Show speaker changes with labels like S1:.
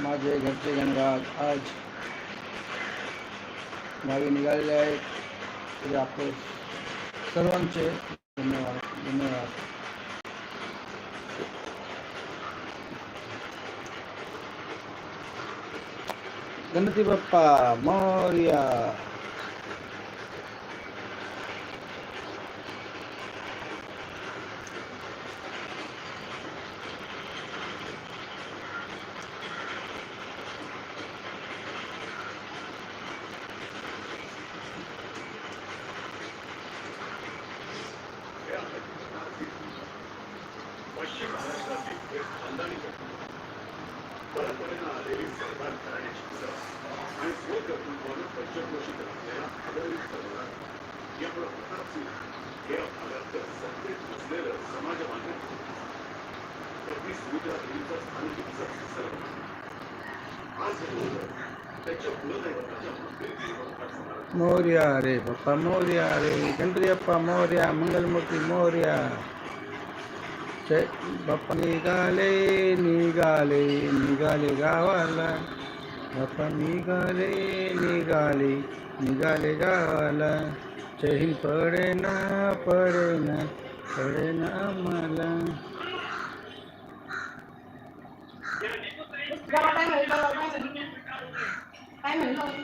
S1: माझे घरचे गणराज आज गावी निघालेले आहेत. तरी आपले सर्वांचे धन्यवाद धन्यवाद. गणपती बाप्पा मौर्या.
S2: पश्चिम महाराष्ट्रातील एक खानदानी घटना परंपरेनं आलेली सरदार घराण्याची आणि पंचक्रोशीत असलेला यामुळे प्रताप हे सत्तेत देवीचा स्थानिक आज हे मुलं कुलदैवताच्या मंदिर
S1: मोर्या रे बाप्पा मोर्या रे गणपती अप्पा मोर्या मंगलमूर्ती मोर्या जय बाप्पा निघाले निघाले निघाले गावाला. बाप्पा निघाले निघाले निघाले गावाला. चही पडे ना पडे ना पडे ना मला.
S3: काय काय म्हणलं